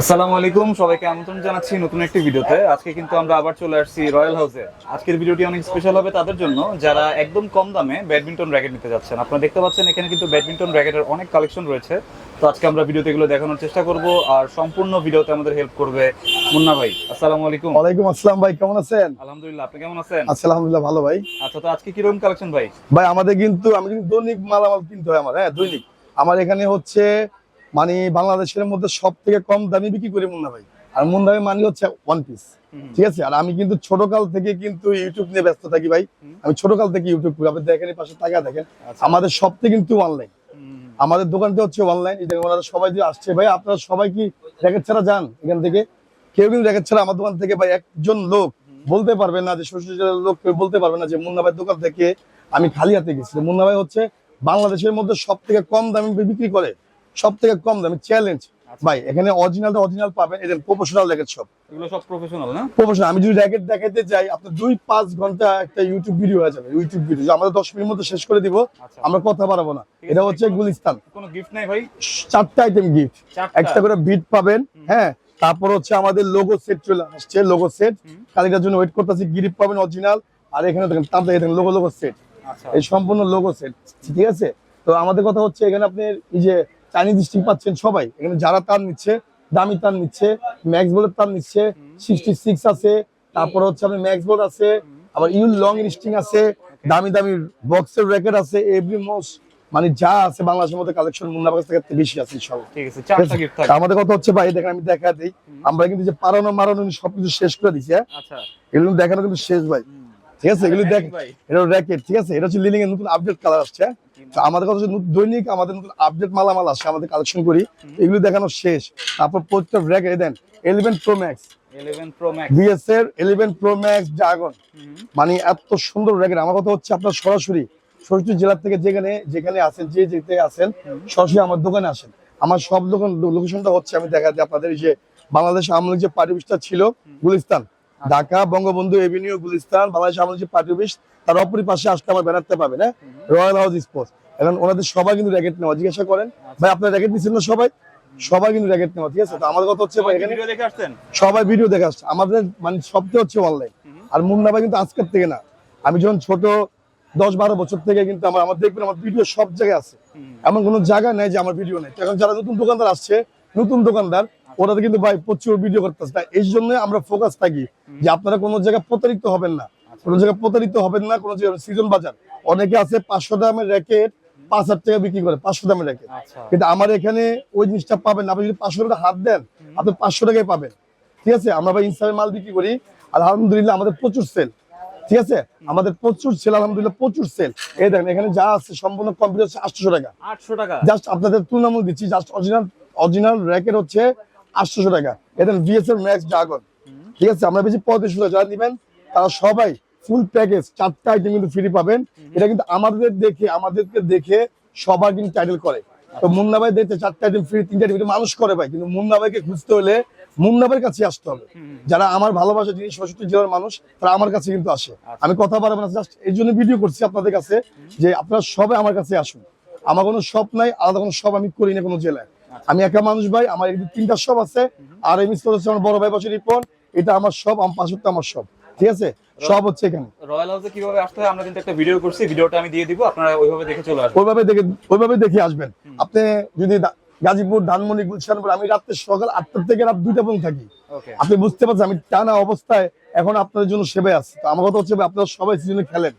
আসসালামু আলাইকুম সবাইকে আমন্ত্রণ জানাচ্ছি নতুন একটি ভিডিওতে। আজকে কিন্তু আমরা আবার চলে আসছি রয়্যাল হাউসে আজকের ভিডিওটি অনেক স্পেশাল হবে তাদের জন্য। যারা একদম কম দামে ব্যাডমিন্টন র্যাকেট নিতে যাচ্ছেন আপনারা দেখতে পাচ্ছেন এখানে কিন্তু ব্যাডমিন্টন র্যাকেটের অনেক কালেকশন রয়েছে। তো আজকে আমরা ভিডিওতে এগুলো দেখানোর চেষ্টা করব আর সম্পূর্ণ ভিডিওতে আমাদের হেল্প করবে মুন্না ভাই। আসসালামু আলাইকুম। ওয়ালাইকুম আসসালাম ভাই কেমন আছেন? আলহামদুলিল্লাহ আপনি কেমন আছেন? আচ্ছা আলহামদুলিল্লাহ ভালো ভাই। আচ্ছা তো আজকে কীরকম কালেকশন ভাই? ভাই আমাদের কিন্তু আমি কিন্তু দৈনিক মালামাল কিনতে হয় আমার হ্যাঁ দৈনিক। আমার এখানে হচ্ছে মানে বাংলাদেশের মধ্যে সব থেকে কম দামি বিক্রি করি মুন্না ভাই। আর মুন্না ভাই মানে হচ্ছে ওয়ান পিস ঠিক আছে? আর আমি কিন্তু ছোট কাল থেকে কিন্তু ইউটিউব নিয়ে ব্যস্ত থাকি ভাই। আমি ছোট কাল থেকে ইউটিউব করি। আপনি দেখেন পাশে টাকা দেখেন। আচ্ছা। আমাদের সবথেকে কিন্তু অনলাইন আমাদের দোকানটা হচ্ছে অনলাইন ওনারা সবাই যে আসছে ভাই আপনারা সবাই কি র্যাকেট ছাড়া যান এখান থেকে? কেউ কিন্তু র্যাকেট ছাড়া আমার দোকান থেকে ভাই একজন লোক বলতে পারবে না যে শ্বশুর লোক কেউ বলতে পারবে না যে মুন্না ভাই দোকান থেকে আমি খালি হাতে গেছি। মুন্না ভাই হচ্ছে বাংলাদেশের মধ্যে সব থেকে কম দামে বিক্রি করে। সব থেকে কম দামে চ্যালেঞ্জ ভাই এখানে অরিজিনালটা অরিজিনাল পাবেন এদের প্রফেশনাল র্যাকেট সব। এগুলো সব প্রফেশনাল না? প্রফেশনাল আমি যদি র্যাকেট দেখাতে যাই আপনার দুই পাঁচ ঘণ্টা একটা ইউটিউব ভিডিও হয়ে যাবে ইউটিউব ভিডিও আমরা দশ মিনিট মধ্যে শেষ করে দিব আচ্ছা। আমরা কথা বাড়াবো না। এটা হচ্ছে গুলিস্তান। কোনো গিফট নাই ভাই? চারটা আইটেম গিফট একটা করে বিট পাবেন হ্যাঁ। তারপর হচ্ছে আমাদের লোগো সেট চলে আসছে লোগো সেট হুম। কালিটার জন্য ওয়েট করতেছি গিরিপ পাবেন অরিজিনাল আর এখানে দেখেন তার দেখে দেখেন লোগো লোগো সেট আচ্ছা। এই সম্পূর্ণ লোগো সেট ঠিক আছে? তো আমাদের কথা হচ্ছে এখানে আপনি এই যে চাইনিজ স্টিক পাচ্ছেন সবাই। এখানে যারা তার নিচ্ছে দামি তার নিচ্ছে ম্যাক্স বোর্ডের তার নিচ্ছে সিক্সটি সিক্স আছে তারপর হচ্ছে আপনার ম্যাক্স বোর্ড আছে আবার ইউল লং স্টিং আছে দামি দামি বক্সের র্যাকেট আছে এভরি মোস্ট মানে যা আছে বাংলাদেশের মধ্যে কালেকশন মুন্না কাছ থেকে বেশি আছে সব ঠিক আছে চারটা গিফট থাকে আমাদের কথা হচ্ছে ভাই দেখেন আমি দেখা দিই। আমরা কিন্তু যে পারানো মারানো সবকিছু শেষ করে দিছি হ্যাঁ? আচ্ছা। এগুলো দেখানো কিন্তু শেষ ভাই। ঠিক আছে এগুলো দেখ এটা র্যাকেট ঠিক আছে এটা হচ্ছে লিলিং এর নতুন আপডেট কালার আসছে? তো আমাদের কথা হচ্ছে নতুন- দৈনিক আমাদের নতুন আপডেট মালামাল আসছে আমাদের কালেকশন করি। এগুলো দেখানো শেষ। তারপর প্রত্যেক racket then eleven pro max 11 pro max BS এর এলিভেন প্রো ম্যাক্স ড্রাগন মানে এত সুন্দর র্যাকেট আমার কথা হচ্ছে আপনার সরাসরি সরাসরি জেলার থেকে যেখানে যেখানে আছেন যে যেতে আছেন সরাসরি আমার দোকানে আসেন। আমার সব দোকান লোকেশনটা হচ্ছে আমি দেখাতে আপনাদের এই যে বাংলাদেশ আমল যে অফিসটা ছিল গুলিস্তান। ঢাকা বঙ্গবন্ধু এভিনিউ গুলিস্তান বাংলাদেশ আমল পার্টি অফিস তার অপরি পাশে আসলে আমার ব্যানারতে পাবেন হ্যাঁ? রয়্যাল হাউস স্পোর্টস এখন ওনাদের সবাই কিন্তু র্যাকেট নেওয়া জিজ্ঞাসা করেন ভাই আপনার র্যাকেট নিচ্ছেন না সবাই? সবাই কিন্তু র্যাকেট নেওয়া ঠিক আছে? তো আমাদের কথা হচ্ছে ভাই এখানে সবাই ভিডিও দেখে আসছে। আমাদের মানে সবচেয়ে হচ্ছে অনলাইন আর মুন্না ভাই কিন্তু আজকের থেকে না। আমি যখন ছোট দশ বারো বছর থেকে কিন্তু আমার আমার দেখবেন আমার ভিডিও সব জায়গায় আছে। এমন কোনো জায়গা নেই যে আমার ভিডিও নেই। এখন যারা নতুন দোকানদার আসছে নতুন দোকানদার ওরা কিন্তু ভাই প্রচুর ভিডিও করতেছে। তাই এই জন্য আমরা ফোকাস থাকি যে আপনারা কোনো জায়গায় প্রতারিত হবেন না। কোনো জায়গায় প্রতারিত হবেন না কোনো জায়গায় সিজন বাজার। অনেকে আছে পাঁচশো দামের র্যাকেট পাঁচ হাজার টাকা বিক্রি করে পাঁচশো দামের র্যাকেট আচ্ছা। কিন্তু আমার এখানে ওই জিনিসটা পাবেন না। আপনি যদি পাঁচশো টাকা হাত দেন আপনি পাঁচশো টাকায় পাবেন। ঠিক আছে? আমরা ভাই ইনস্টাগ্রামে মাল বিক্রি করি। আলহামদুলিল্লাহ আমাদের প্রচুর সেল ঠিক আছে? আমাদের প্রচুর সেল আলহামদুলিল্লাহ প্রচুর সেল এই দেখেন এখানে যা আছে সম্পূর্ণ কম্পিউটার হচ্ছে আটশো টাকা। 800 টাকা। জাস্ট আপনাদের তুলনামূলক দিচ্ছি জাস্ট অরিজিনাল অরিজিনাল র্যাকেট হচ্ছে আটশোশো টাকা। এটা ভিএসএর ম্যাক্স ড্রাগন ঠিক আছে, আমরা বেশি পঁয়ত্রিশশো টাকা যারা নিবেন, তারা সবাই ফুল প্যাকেজ চারটা আইটেম কিন্তু ফ্রি পাবেন। এটা কিন্তু আমাদের দেখে, আমাদেরকে দেখে সবার কিন্তু টাইটেল করে। তো মুন্না ভাই দেখতে চারটা আইটেম ফ্রি তিনটা আইটেম মানুষ করে ভাই। কিন্তু মুন্না ভাইকে খুঁজতে হলে মুন্না ভাইয়ের কাছে আসতে হবে। যারা আমার ভালোবাসা যিনি ষষ্ঠী জেলার মানুষ, তারা আমার কাছে কিন্তু আসে। আমি কথা বাড়াবো না জাস্ট এই জন্য ভিডিও করছি আপনাদের কাছে যে আপনারা সবাই আমার কাছে আসুন। আমার কোনো শপ নাই, আলাদা কোনো শপ আমি করি না কোনো জেলায়। আমি একা মানুষ ভাই আমার তিনটা শপ আছে। আর এই মিস আমার বড় ভাই বছর রিপন এটা আমার সব আমার পাশেরটা আমার সব। ঠিক আছে? সব হচ্ছে এখানে। রয়্যাল হাউসে কীভাবে আসতে হয়? আমরা কিন্তু একটা ভিডিও করছি ভিডিওটা আমি দিয়ে দিব আপনারা ওইভাবে দেখে চলে আসবেন। ওইভাবে দেখে ওইভাবে দেখে আসবেন। আপনি যদি গাজীপুর ধানমন্ডি গুলশানপুর আমি রাত্রে সকাল আটটা থেকে রাত দুইটা পর্যন্ত থাকি। আপনি বুঝতে পারছেন আমি টানা অবস্থায় এখন আপনাদের জন্য সেবে আছি। তো আমার কথা হচ্ছে আপনারা সবাই সিজনে খেলেন।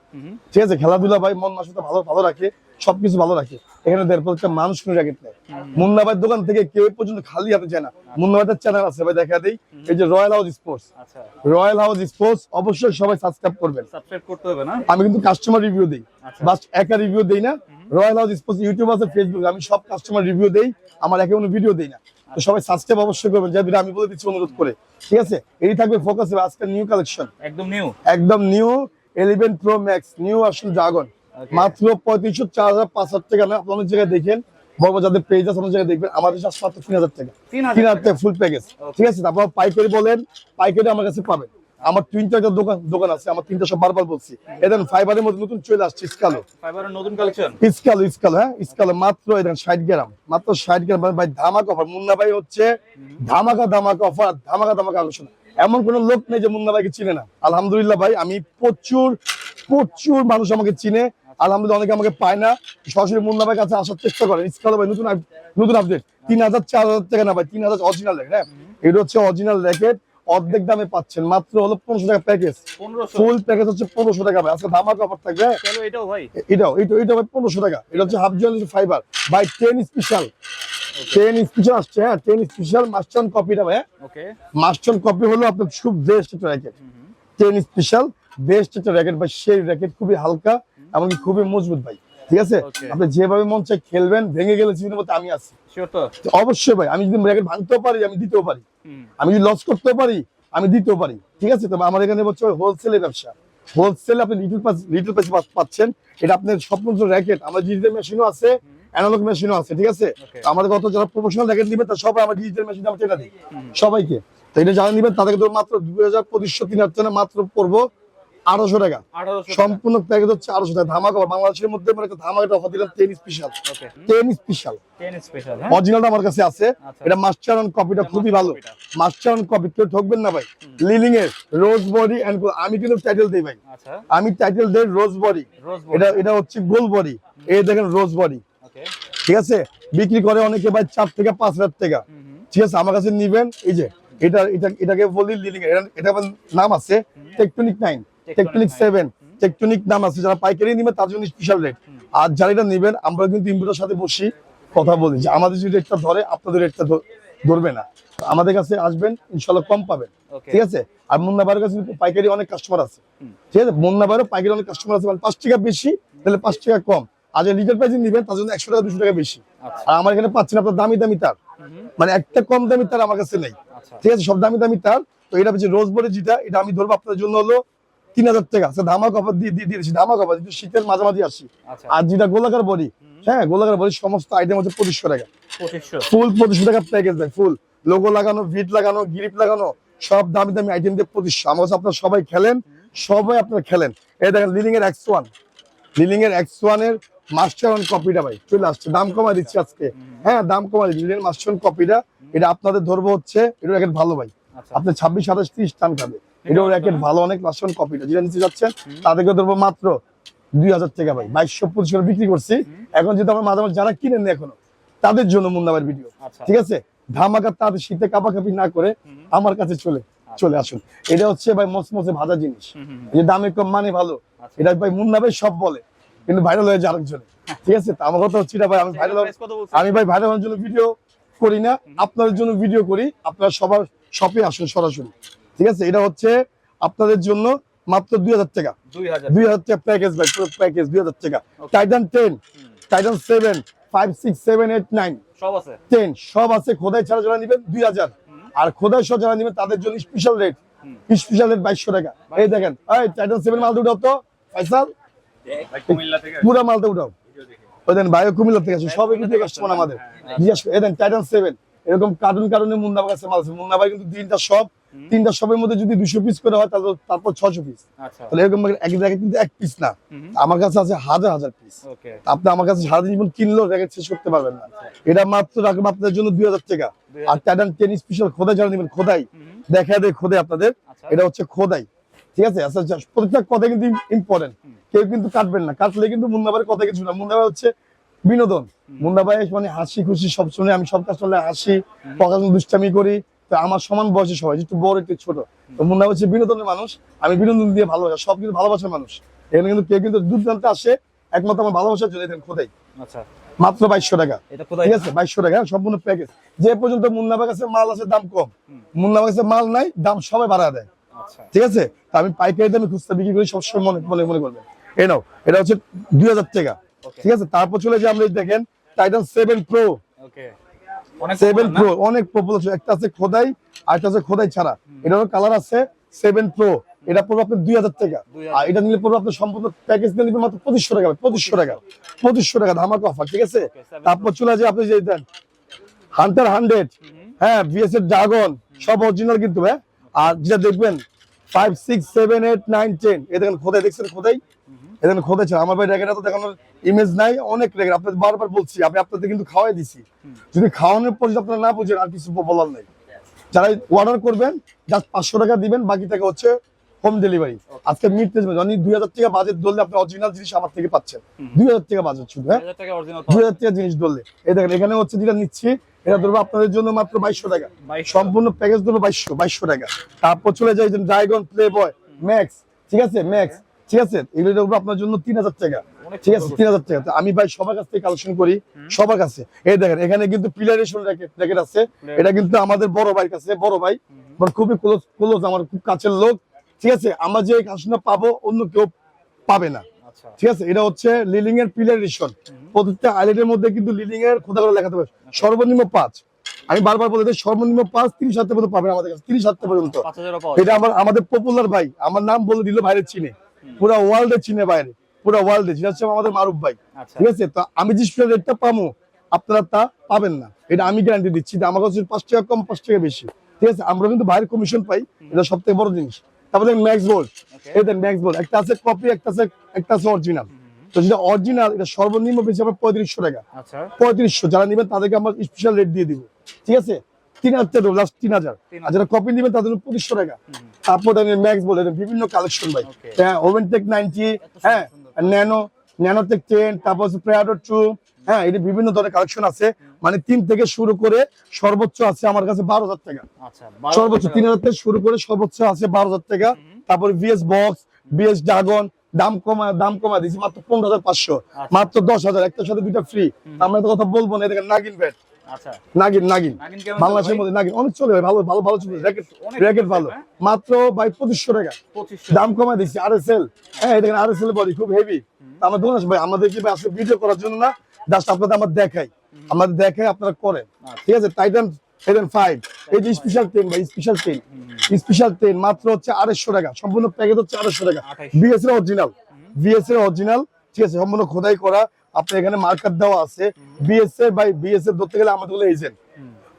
ঠিক আছে? খেলাধুলা ভাই মন মাসুতে ভালো ভালো রাখে। সবকিছু ভালো রাখে। এখানে দেড় প্রত্যেকটা মানুষ কোনো র্যাকেট নেই মুন্না ভাইয়ের দোকান থেকে কেউ পর্যন্ত খালি হাতে যায় না। মুন্না ভাইয়ের চ্যানেল আছে ভাই দেখা দেই। এই যে রয়্যাল হাউস স্পোর্টস আচ্ছা। রয়্যাল হাউস স্পোর্টস অবশ্যই সবাই সাবস্ক্রাইব করবেন। সাবস্ক্রাইব করতে হবে না? আমি কিন্তু কাস্টমার রিভিউ দিই। আচ্ছা। বাস একা রিভিউ দেই না। রয়্যাল হাউস স্পোর্টস ইউটিউব আছে ফেসবুক আমি সব কাস্টমার রিভিউ দেই। আমার একে কোনো ভিডিও দেই না। তো সবাই সাবস্ক্রাইব অবশ্যই করবেন। যা আমি বলে দিচ্ছি অনুরোধ করে। ঠিক আছে? এই থাকবে ফোকাস আজকে নিউ কালেকশন একদম নিউ একদম new eleven pro max new আসুন ড্রাগন. মাত্র পঁয়ত্রিশশো চার হাজার পাঁচ হাজার টাকা না অনেক জায়গায় দেখেন বড় যাদের পেজ আছে অনেক জায়গায় দেখবেন। মাত্র তিন হাজার টাকা। তিন হাজার টাকা। ফুল প্যাকেজ ঠিক আছে তারপর পাইকারি বলেন পাইকারি আমার কাছে পাবেন। আমার তিনটা একটা দোকান দোকান আছে আমার তিনটা সব বারবার বলছি। এদের ফাইবারের মধ্যে নতুন চলে আসছে স্কালো ফাইবারের নতুন কালেকশন স্কালো স্কালো হ্যাঁ? স্কালো মাত্র এদের ষাট গ্রাম। মাত্র ষাট গ্রাম। ভাই ধামাকা অফার মুন্না ভাই হচ্ছে ধামাকা ধামাকা অফার ধামাকা ধামাকা আলোচনা এমন কোন লোক নেই যে মুন্না ভাইকে চিনে না। আলহামদুলিল্লাহ ভাই আমি প্রচুর প্রচুর মানুষ আমাকে চিনে। আলহামদুলিল্লাহ অনেকে আমাকে পায় না। সরাসরি মুন্না ভাই কাছে আসার চেষ্টা করেন। স্কালো ভাই নতুন নতুন আপডেট তিন হাজার চার হাজার টাকা না ভাই তিন হাজার অরিজিনাল হ্যাঁ? এটা হচ্ছে অরিজিনাল র্যাকেট অর্ধেক দামে পাচ্ছেন। মাত্র হলো পনেরোশো টাকা প্যাকেজ ফুল প্যাকেজ হচ্ছে পনেরোশো টাকা ভাই। আজকে ধামাকা অফার থাকবে হ্যাঁ? এটাও ভাই? এটাও এটা ভাই পনেরোশো টাকা। এটা হচ্ছে half joint fibre by ten special ten special আসছে হ্যাঁ? টেন স্পেশাল মাস্টার কপিটা ভাই ওকে কপি হলো আপনার খুব বেস্ট একটা র্যাকেট টেন স্পেশাল বেস্ট একটা র্যাকেট ভাই সেই র্যাকেট খুবই হালকা। এমনকি খুবই মজবুত ভাই ঠিক আছে. আপনি যেভাবে মন চাই খেলবেন ভেঙে গেলে জীবনের মধ্যে আমি আছি। অবশ্যই ভাই আমি যদি র্যাকেট ভাঙতেও পারি আমি দিতেও পারি। আমি যদি লস করতেও পারি আমি দিতেও পারি ঠিক আছে? তবে আমার এখানে হচ্ছে হোলসেলের ব্যবসা। হোলসেলে আপনি লিটল পাস লিটল পাসে পাচ্ছেন। এটা আপনার স্বপ্ন র্যাকেট আমার ডিজিটাল মেশিনও আছে অ্যানালগ মেশিনও আছে ঠিক আছে? আমাদের কত যারা প্রফেশনাল র্যাকেট নিবে তার সবাই আমার ডিজিটাল মেশিন আমরা টেনা দিই সবাইকে। তো এটা যারা নিবেন তাদেরকে তো মাত্র দুই হাজার পঁচিশশো তিন হাজার টাকা মাত্র পড়ব। আড়াইশো টাকা। সম্পূর্ণ প্যাকেজ হচ্ছে আড়াইশো টাকা। ধামাকা বাংলাদেশের মধ্যে মানে অফার দিলাম টেন স্পেশাল টেন স্পেশাল অরিজিনালটা আমার কাছে আছে। এটা মাস্টার অন কপিটা খুবই ভালো। মাস্টার অন কপি কেউ ঠকবেন না ভাই। লিলিং এর রোজ বডি এন্ড আমি কিন্তু টাইটেল দেই ভাই। আচ্ছা। আমি টাইটেল দেই রোজ বডি এটা এটা হচ্ছে গোল বডি এই দেখেন রোজ বডি ঠিক আছে? বিক্রি করে অনেকে ভাই চার থেকে পাঁচ হাজার টাকা। ঠিক আছে? আমার কাছে নিবেন। এই যে এটা এটা এটাকে বলি লিলিং এটা নাম আছে। Tectonic nine tectonic seven tectonic নাম আছে যারা পাইকারি নিবেন তার জন্য স্পেশাল রেট আর যারা এটা নিবেন আমরা কিন্তু ইম্পোর্টার সাথে বসি কথা বলি যে আমাদের যদি রেটটা ধরে আপনাদের রেটটা ধরবে না। আমাদের কাছে আসবেন ইনশাল্লাহ কম পাবেন। ঠিক আছে? আর মুন্না ভাইয়ের কাছে পাইকারি অনেক কাস্টমার আছে। ঠিক আছে? মুন্না ভাইয়েরও পাইকারি অনেক কাস্টমার আছে মানে পাঁচ টাকা বেশি তাহলে পাঁচ টাকা কম। আর যে লিটার প্রাইস নিবেন তার জন্য একশো টাকা দুশো টাকা বেশি। আচ্ছা। আর আমার এখানে পাচ্ছেন আপনার দামি দামি তার। মানে একটা কম দামি তার আমার কাছে নেই। আচ্ছা। ঠিক আছে? সব দামি দামি তার। তো এটা হচ্ছে রোজ বলে যেটা এটা আমি ধরবো আপনার জন্য হলো তিন হাজার টাকা। ধামাক অফার দিয়ে দিয়ে দিয়েছি ধামাক অফার শীতের মাঝামাঝি আসি আচ্ছা। আর যেটা গোলাকার বডি হ্যাঁ গোলাকার বডি সমস্ত আইটেম হচ্ছে পঁচিশশো টাকা। ফুল পঁচিশশো টাকা প্যাকেজ দেয় ফুল। লোগো লাগানো ভিট লাগানো গ্রিপ লাগানো সব দামি দামি আইটেম দিয়ে পঁচিশশো। আমার কাছে আপনারা সবাই খেলেন সবাই আপনারা খেলেন। এই দেখেন লিলিং এর এক্স ওয়ান লিলিং এর এক্স ওয়ানের মাস্টার ওয়ান কপিটা ভাই চলে আসছে। দাম কমায় দিচ্ছি আজকে। হ্যাঁ দাম কমায় দিচ্ছি। লিলিং মাস্টার ওয়ান কপিটা এটা আপনাদের ধরবো হচ্ছে এটা ভালো ভাই। আচ্ছা। আপনি ছাব্বিশ সাতাশ ত্রিশ টান খাবে। এটাও র্যাকেট ভালো অনেক কপিটা যেটা নিতে যাচ্ছেন তাদেরকে ধরবো মাত্র দুই হাজার টাকা ভাই। বাইশশো পঁচিশ করে বিক্রি করছি। এখন যেহেতু আমার মাঝে মাঝে যারা কিনেন এখনও তাদের জন্য মুন্নাবার ভিডিও আচ্ছা। ঠিক আছে? ধামাকা তাদের শীতে কাপাকাপি না করে আমার কাছে চলে চলে আসুন। এটা হচ্ছে ভাই মসমসে ভাজা জিনিস। যে দামে কম মানে ভালো। আচ্ছা। এটা ভাই মুন্না ভাই সব বলে কিন্তু ভাইরাল হয়ে যায় আরেকজনে ঠিক আছে? তো আমার কথা হচ্ছে এটা ভাই আমি ভাইরাল? আমি ভাই ভাইরাল হওয়ার জন্য ভিডিও করি না। আপনাদের জন্য ভিডিও করি। আপনারা সবার শপে আসুন সরাসরি। ঠিক আছে? এটা হচ্ছে আপনাদের জন্য মাত্র দুই হাজার টাকা। দুই হাজার। টাকা প্যাকেজ ভাই পুরো প্যাকেজ দুই হাজার টাকা। Titan ten Titan seven five six seven eight nine সব আছে? টেন সব আছে। খোদাই ছাড়া যারা নেবেন দুই হাজার। আর খোদাই সহ যারা নেবেন তাদের জন্য স্পেশাল রেট স্পেশাল রেট বাইশশো টাকা। এই দেখেন এই টাইটান সেভেন মালটা উঠাও তো ফাইসাল পুরা মালটা উঠাও। ওই দেন বায়ো কুমিল্লা থেকে আসে সব এগুলো কাস্টমার আমাদের। জিজ্ঞাসা এই দেন টাইটান সেভেন এরকম কার্টুন কার্টুনে মুন্না কাছে মাল আছে। মুন্না ভাই কিন্তু দিনটা সব তিনটা সবের মধ্যে যদি দুশো পিস করে হয় তাহলে তারপর ছশো পিস আচ্ছা। তাহলে এরকম এক জায়গায় কিন্তু এক পিস না। আমার কাছে আছে হাজার হাজার পিস আপনি আমার কাছে সারা জীবন কিনলেও রেখে শেষ করতে পারবেন না। এটা মাত্র রাখব আপনাদের জন্য দুই হাজার টাকা। আর টাইটান টেন স্পেশাল খোদাই যারা নেবেন খোদাই। দেখা দেয় খোদাই আপনাদের। আচ্ছা। এটা হচ্ছে খোদাই। ঠিক আছে? আচ্ছা আচ্ছা, প্রত্যেকটা কথা কিন্তু ইম্পর্টেন্ট কেউ কিন্তু কাটবেন না। কাটলে কিন্তু মুন্নাবাইয়ের কথা কিছু না। মুন্নাবাই হচ্ছে বিনোদন। মুন্নাবাই মানে হাসি খুশি সব শুনে আমি সব কাজ করলে হাসি পকাল দুষ্টামি করি। তো আমার সমান বয়সে সবাই একটু বড় একটু ছোট। তো মুন্না হচ্ছে বিনোদনের মানুষ আমি বিনোদন দিয়ে ভালোবাসা সব কিন্তু ভালোবাসার মানুষ। এখানে কিন্তু কেউ কিন্তু দুর্দান্ত আসে একমাত্র আমার ভালোবাসার জন্য। এখানে খোদাই আচ্ছা। মাত্র বাইশশো টাকা। ঠিক আছে বাইশশো টাকা সম্পূর্ণ প্যাকেজ যে পর্যন্ত মুন্নাবার কাছে মাল আছে দাম কম। হুম। মুন্নাবার কাছে মাল নাই দাম সবাই বাড়া দেয়। আচ্ছা। ঠিক আছে? তো আমি পাইকারি দামে খুচরা বিক্রি করি সবসময় মনে মনে মনে করবেন। এই নাও এটা হচ্ছে দুই হাজার টাকা। ঠিক আছে? তারপর চলে যে এই দেখেন Titan seven pro seven pro অনেক পপুলার একটা আছে খোদাই আর একটা আছে খোদাই ছাড়া। এটারও কালার আছে সেভেন প্রো এটা পড়বে আপনার দুই হাজার টাকা। আর এটা নিলে পড়বে আপনার সম্পূর্ণ প্যাকেজ নিয়ে নেবেন মাত্র পঁচিশশো টাকা। পঁচিশশো টাকা। পঁচিশশো। টাকা ধামাকা অফার ঠিক আছে? তারপর চলে যে আপনি যে দেন। হান্টার হান্ড্রেড হ্যাঁ বিএস এর ড্রাগন সব অরিজিনাল কিন্তু হ্যাঁ? আর যেটা দেখবেন five six seven eight nine ten এ দেখেন খোদাই দেখছেন খোদাই? এ দেখেন খোদাই ছিল আমার ভাই র্যাকেটটা তো দেখানোর ইমেজ নাই অনেক র্যাকেট আপনাদের বারবার বলছি আমি আপনাদের কিন্তু খাওয়াই দিছি। যদি খাওয়ানোর পর যদি আপনারা না বুঝেন আর কিছু বলার নেই। যারা অর্ডার করবেন জাস্ট পাঁচশো টাকা দিবেন বাকি টাকা হচ্ছে হোম ডেলিভারি আজকে মিড পেজ অনেক দুই হাজার টাকা বাজেট ধরলে আপনি অরিজিনাল জিনিস আমার থেকে পাচ্ছেন। দুই হাজার টাকা বাজেট শুধু হ্যাঁ? 2000 টাকা অরিজিনাল দুই হাজার টাকা জিনিস ধরলে। এই দেখেন এখানে হচ্ছে যেটা নিচ্ছি এটা ধরবো আপনাদের জন্য মাত্র বাইশশো টাকা। সম্পূর্ণ প্যাকেজ ধরবো বাইশশো বাইশশো টাকা। তারপর চলে যায় ড্রাইগন প্লে বয় ম্যাক্স ঠিক আছে? ম্যাক্স ঠিক আছে? এগুলো ধরবো আপনার জন্য তিন হাজার টাকা। ঠিক আছে? তিন হাজার টাকা। আমি ভাই সবার কাছ থেকে কালেকশন করি সবার কাছে। এই দেখেন এখানে কিন্তু পিলারেশন র্যাকেট র্যাকেট আছে। এটা কিন্তু আমাদের বড় ভাই কাছে বড় ভাই। খুবই ক্লোজ ক্লোজ আমার খুব কাছের লোক। ঠিক আছে? আমরা যে কালেকশনটা পাবো অন্য কেউ পাবে না। আচ্ছা। ঠিক আছে? এটা হচ্ছে লিলিং এর পিলার পিলারেশন প্রত্যেকটা আইলেটের মধ্যে কিন্তু লিলিং এর খোদা করে লেখাতে হবে সর্বনিম্ন পাঁচ। আমি বারবার বলে সর্বনিম্ন পাঁচ তিরিশ হাতে পর্যন্ত পাবেন আমাদের কাছে। তিরিশ হাতে পর্যন্ত। এটা আমার আমাদের পপুলার ভাই। আমার নাম বলে দিল বাইরে চিনে। পুরো ওয়ার্ল্ডে চিনে বাইরে পুরো ওয়ার্ল্ডে যেটা হচ্ছে আমাদের মারুফ ভাই। আচ্ছা। ঠিক আছে? তো আমি যে স্টুডেন্ট রেটটা পাবো আপনারা তা পাবেন না। এটা আমি গ্যারান্টি দিচ্ছি আমার কাছে পাঁচ টাকা কম পাঁচ টাকা বেশি। ঠিক আছে? আমরা কিন্তু বাইরের কমিশন পাই। এটা সব থেকে বড় জিনিস। তারপরে max bold then max bold একটা আছে কপি একটা আছে একটা আছে অরিজিনাল তো যেটা অরিজিনাল এটা সর্বনিম্ন বেশি হবে পঁয়ত্রিশশো টাকা। আচ্ছা। পঁয়ত্রিশশো যারা নেবেন তাদেরকে আমরা স্পেশাল রেট দিয়ে দিব। ঠিক আছে? তিন হাজার লাস্ট তিন হাজার। আর যারা কপি নেবেন তাদের পঁচিশশো টাকা। তারপর ম্যাক্স বলে বিভিন্ন কালেকশন ভাই। হ্যাঁ ওভেন টেক নাইনটি হ্যাঁ ন্যানো ন্যানো টেক টেন তারপর হচ্ছে প্রেয়াডো টু হ্যাঁ এটা বিভিন্ন ধরনের কালেকশন আছে। মানে তিন থেকে শুরু করে সর্বোচ্চ আছে আমার কাছে বারো হাজার টাকা। আচ্ছা সর্বোচ্চ তিন হাজার থেকে শুরু করে সর্বোচ্চ আছে বারো হাজার টাকা। তারপর বিএস বক্স বিএস ড্রাগন দাম কমা দাম কমা দিয়েছি মাত্র পনেরো হাজার পাঁচশো। মাত্র দশ হাজার একটার সাথে দুইটা ফ্রি আমরা তো কথা বলব না নাগিন ব্যাট আচ্ছা। নাগিন নাগিন। নাগিন বাংলাদেশের মধ্যে নাগিন। অনেক চলে ভাই, ভালো ভালো ভালো চলে। র্যাকেট র্যাকেট ভালো। হ্যাঁ? মাত্র ভাই পঁচিশশো টাকা। দাম কমা দিচ্ছি আর এস এল হ্যাঁ আর এস এল বডি খুব হেভি আমার দোকান ভাই আমাদের কি আসলে ভিডিও করার জন্য না? জাস্ট আপনাদের আমার দেখাই। আমাদের দেখাই আপনারা করেন। আচ্ছা। ঠিক আছে? টাইটান টাইটান ফাইভ এই যে স্পেশাল টেন ভাই স্পেশাল টেন স্পেশাল টেন মাত্র হচ্ছে আড়াইশো টাকা। সম্পূর্ণ প্যাকেজ হচ্ছে আড়াইশো টাকা। বিএস এর অরিজিনাল বিএস এর অরিজিনাল ঠিক আছে? সম্পূর্ণ খোদাই করা। আপনার এখানে মার্কার দেওয়া আছে। বিএস এর ভাই বিএস এর ধরতে গেলে আমাদের এজেন্ট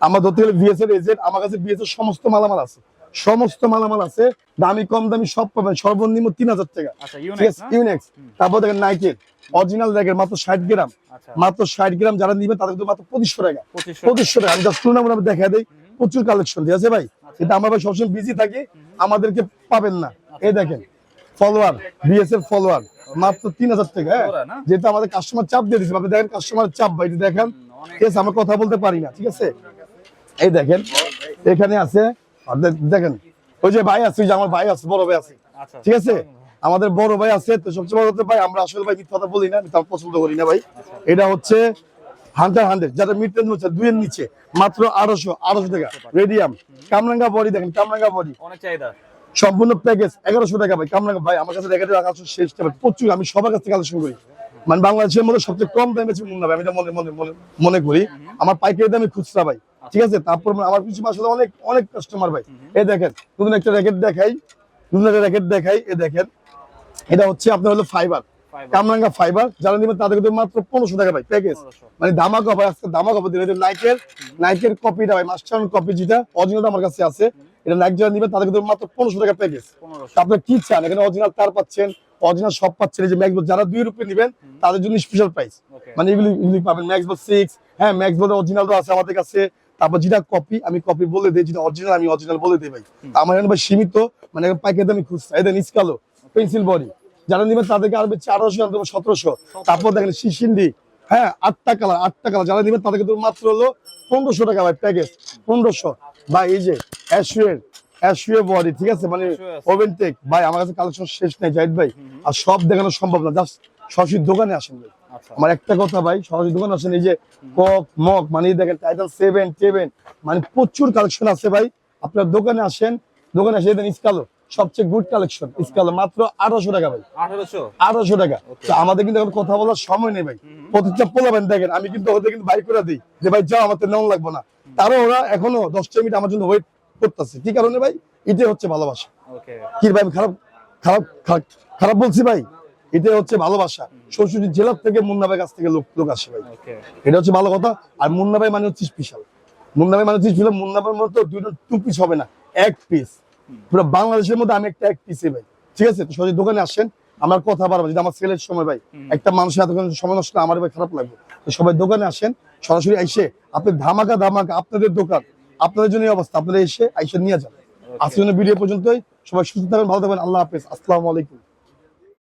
আমার ধরতে গেলে বিএস এর এজেন্ট আমার কাছে বিএস এর সমস্ত মালামাল আছে। সমস্ত মালামাল আছে দামি কম দামি সব পাবেন। সর্বনিম্ন তিন হাজার টাকা। আচ্ছা ইউনেক্স তারপর দেখেন নাইকের অরিজিনাল র্যাকের মাত্র ষাট গ্রাম। আচ্ছা। মাত্র ষাট গ্রাম যারা নিবে তাদের কিন্তু মাত্র পঁচিশশো টাকা। পঁচিশশো টাকা। আমি জাস্ট দেখা দেই। প্রচুর কালেকশন ঠিক আছে ভাই। কিন্তু আমরা ভাই সবসময় বিজি থাকি। আমাদেরকে পাবেন না। এই দেখেন ফলোয়ার বিএস এর ফলোয়ার মাত্র তিন হাজার টাকা হ্যাঁ? যেহেতু আমাদের কাস্টমার চাপ দিয়ে দিচ্ছে আপনি দেখেন কাস্টমার চাপ ভাই দেখেন। ঠিক আছে আমরা কথা বলতে পারি না ঠিক আছে? এই দেখেন এখানে আছে দেখেন ওই যে ভাই আছে আমার ভাই আছে বড় ভাই আছে। আচ্ছা ঠিক আছে? আমাদের বড় ভাই আছে তো সবচেয়ে বড় ভাই আমরা আসলে ভাই মিথ্যা কথা বলি না আমি পছন্দ করি না ভাই। এটা হচ্ছে হান্টার হান্ড্রেড যারা মিড রেঞ্জ হচ্ছে দুইয়ের নিচে মাত্র আড়াইশো আড়াইশো টাকা রেডিয়াম। কামরাঙ্গা বডি দেখেন কামরাঙ্গা বডি। অনেক চাহিদা। সম্পূর্ণ প্যাকেজ এগারোশো টাকা ভাই কামরাঙ্গা ভাই আমার কাছে রেখে রাখা শেষ টাকা প্রচুর আমি সবার কাছ থেকে কালেকশন করি। মানে বাংলাদেশের মধ্যে সবচেয়ে কম দামে মুন্না ভাই আমি এটা মনে মনে মনে মনে করি। আমার পাইকারি দামে খুচরা ভাই। ঠিক আছে? তারপর আমার কিছু আসলে অনেক অনেক কাস্টমার ভাই। এই দেখেন নতুন একটা র্যাকেট দেখাই নতুন একটা র্যাকেট দেখাই এ দেখেন। এটা হচ্ছে আপনার হলো ফাইবার কামরাঙ্গা ফাইবার যারা নেবেন তাদের কিন্তু মাত্র পনেরোশো টাকা ভাই প্যাকেজ মানে দামা আজকে দামা দিলে নাইকের নাইকের কপিটা ভাই মাস্টার কপি যেটা অরিজিনাল আমার কাছে আছে এটা নাইক যারা নেবেন তাদের কিন্তু মাত্র পনেরোশো টাকা প্যাকেজ 1500 আপনার কি চান? এখানে অরিজিনাল তার পাচ্ছেন অরিজিনাল সব পাচ্ছেন এই যে ম্যাক্সবোর্ড যারা দুই রুপে নেবেন তাদের জন্য স্পেশাল প্রাইস মানে এগুলি এগুলি পাবেন ম্যাক্সবোর্ড সিক্স হ্যাঁ ম্যাক্সবোর্ড অরিজিনাল আছে আমাদের কাছে তারপর যেটা কপি আমি কপি বলে দিই যেটা অরিজিনাল আমি অরিজিনাল বলে দিই ভাই। আমার এখানে ভাই সীমিত মানে পাইকারি দামি খুচরা এদের নিচকালো পেন্সিল বডি যারা নেবেন তাদেরকে আরবে চারশো আনতে সতেরোশো। তারপর দেখেন শিশিন্দি হ্যাঁ আটটা কালার আটটা কালার যারা নেবেন তাদেরকে মাত্র হলো পনেরোশো টাকা ভাই প্যাকেজ পনেরোশো। ভাই এই যে অ্যাশুয়ের অ্যাশুয়ে বডি ঠিক আছে? মানে ওভেন টেক ভাই আমার কাছে কালেকশন শেষ নেই জাহিদ ভাই। আর সব দেখানো সম্ভব না। জাস্ট সরাসরি দোকানে আসেন ভাই। আমার একটা কথা ভাই সরাসরি দোকানে আসেন এই যে কক মগ মানে দেখেন টাইটাল সেভেন টেভেন মানে প্রচুর কালেকশন আছে ভাই। আপনার দোকানে আসেন দোকানে আসে দেন ইসকালো সবচেয়ে গুড কালেকশন ইসকালো মাত্র আঠারোশো টাকা ভাই। আঠারোশো? টাকা। তো আমাদের কিন্তু এখন কথা বলার সময় নেই ভাই। পোলাবেন দেখেন আমি কিন্তু ওদের কিন্তু বাইর করে দিই যে ভাই যাও আমার নেওয়া লাগবে না। তারও ওরা এখনও দশটা মিনিট আমার জন্য ওয়েট করতেছে। কি কারণে ভাই? এটাই হচ্ছে ভালোবাসা। কি ভাই খারাপ খারাপ- খারাপ বলছি ভাই? এটাই হচ্ছে ভালোবাসা। শ্বশুর জেলার থেকে মুন্না ভাই কাছ থেকে লোক লোক আসে ভাই। এটা হচ্ছে ভালো কথা। আর মুন্না ভাই মানে হচ্ছে স্পেশাল মুন্না ভাই মানে হচ্ছে স্পেশাল মুন্না ভাইয়ের মতো দুটো টু পিস হবে না এক পিস পুরো বাংলাদেশের মধ্যে আমি একটা এক পিসি ভাই। ঠিক আছে? তো সরাসরি দোকানে আসেন আমার কথা বাড়াবো। যদি আমার সেলের সময় ভাই একটা মানুষের এতক্ষণ সময় নষ্ট আমার ভাই খারাপ লাগবে। তো সবাই দোকানে আসেন সরাসরি এসে আপনি ধামাকা ধামাকা আপনাদের দোকান আপনাদের জন্য অবস্থা। আপনারা এসে আইসে নিয়ে যান। আজকের ভিডিও পর্যন্তই। সবাই সুস্থ থাকবেন ভালো থাকবেন। আল্লাহ হাফেজ। আসসালামু আলাইকুম।